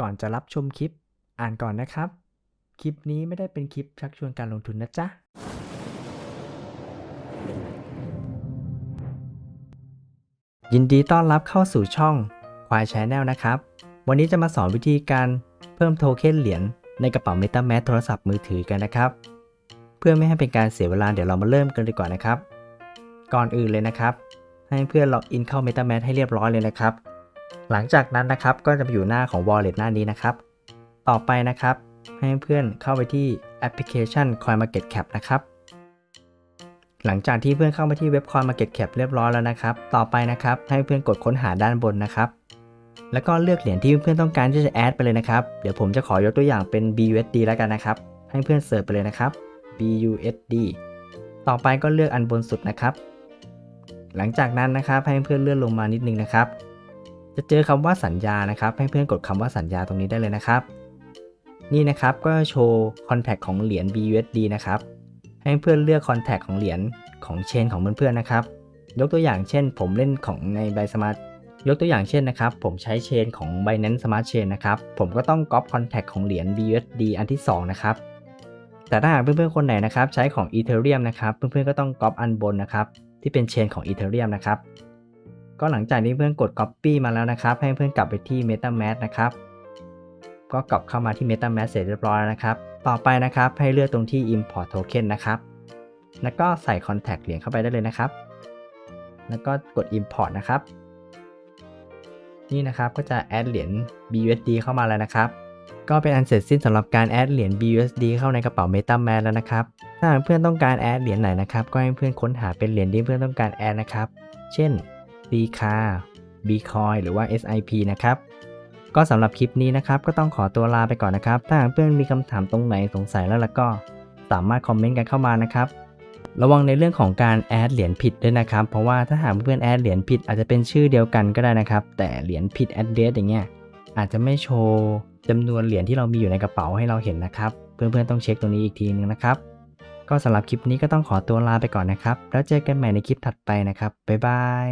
ก่อนจะรับชมคลิป อ่านก่อนนะครับ คลิปนี้ไม่ได้เป็นคลิปชักชวนการลงทุนนะจ๊ะ ยินดีต้อนรับเข้าสู่ช่องควาย Channel นะครับ วันนี้จะมาสอนวิธีการเพิ่มโทเค็นเหรียญในกระเป๋า MetaMask โทรศัพท์มือถือกันนะครับ เพื่อไม่ให้เป็นการเสียเวลาเดี๋ยวเรามาเริ่มกันดีกว่านะครับ ก่อนอื่นเลยนะครับ ให้เพื่อนล็อกอินเข้า MetaMask ให้เรียบร้อยเลยนะครับ หลังจากนั้นนะครับก็จะไปอยู่หน้าของ Wallet หน้านี้นะครับ ต่อไปนะครับ ให้เพื่อนเข้าไปที่แอปพลิเคชัน CoinMarketCap นะครับหลังจากที่เพื่อนเข้ามาที่เว็บ CoinMarketCap เรียบร้อยแล้วนะครับ ต่อไปนะครับให้เพื่อนกดค้นหาด้านบนนะครับ แล้วก็เลือกเหรียญที่เพื่อนต้องการที่จะแอดไปเลยนะครับ เดี๋ยวผมจะขอยกตัวอย่างเป็น BUSD แล้วกันนะครับ ให้เพื่อนเสิร์ชไปเลยนะครับ BUSD ต่อไปก็เลือกอันบนสุดนะครับ หลังจากนั้นนะครับให้เพื่อนเลื่อนลงมานิดนึงนะครับ จะเจอคำว่าสัญญานะครับ ให้เพื่อนกดคำว่าสัญญาตรงนี้ได้เลยนะครับ นี่นะครับก็โชว์คอนแทคของเหรียญ BUSD นะครับ ให้เพื่อนเลือกคอนแทคของเหรียญของเชนของเพื่อนๆนะครับ ยกตัวอย่างเช่น ผมเล่นของใน b บสมาร์ทยกตัวอย่างเช่นนะครับ ผมใช้เชนของ Binance Smart Chain นะครับ ผมก็ต้องก๊อปคอนแทคของเหรียญ BUSD อันที่ 2 นะครับ แต่ถ้าหากเพื่อนๆคนไหนนะครับ ใช้ของ Ethereum นะครับ เพื่อนๆก็ต้องก๊อปอันบนนะครับ ที่เป็นเชนของ Ethereum นะครับ ก็หลังจากนี้เพื่อนกด Copy มาแล้วนะครับ ให้เพื่อนกลับไปที่ MetaMask นะครับ ก็กลับเข้ามาที่ MetaMask เสร็จเรียบร้อยแล้วนะครับ ต่อไปนะครับให้เลือกตรงที่ Import Token นะครับ แล้วก็ใส่ Contact เหรียญเข้าไปได้เลยนะครับ แล้วก็กด Import นะครับ นี่นะครับก็จะ add เหรียญ BUSD เข้ามาแล้วนะครับ ก็เป็นอันเสร็จสิ้นสำหรับการ add เหรียญ BUSD เข้าในกระเป๋า MetaMask แล้วนะครับ ถ้าเพื่อนต้องการ add เหรียญไหนนะครับ ก็ให้เพื่อนค้นหาเป็นเหรียญที่เพื่อนต้องการ add นะครับ เช่น c c a Bcoin หรือว่า SIP นะครับ ก็สำหรับคลิปนี้นะครับ ก็ต้องขอตัวลาไปก่อนนะครับ ถ้าหากเพื่อนมีคำถามตรงไหนสงสัยแล้วล่ะก็สามารถคอมเมนต์กันเข้ามานะครับ ระวังในเรื่องของการแอดเหรียญผิดด้วยนะครับ เพราะว่าถ้าหากเพื่อนแอดเหรียญผิดอาจจะเป็นชื่อเดียวกันก็ได้นะครับ แต่เหรียญผิดแอดเดรสอย่างเงี้ยอาจจะไม่โชว์จำนวนเหรียญที่เรามีอยู่ในกระเป๋าให้เราเห็นนะครับ เพื่อนๆต้องเช็คตรงนี้อีกทีนึงนะครับ ก็สำหรับคลิปนี้ก็ต้องขอตัวลาไปก่อนนะครับ แล้วเจอกันใหม่ในคลิปถัดไปนะครับ บ๊ายบาย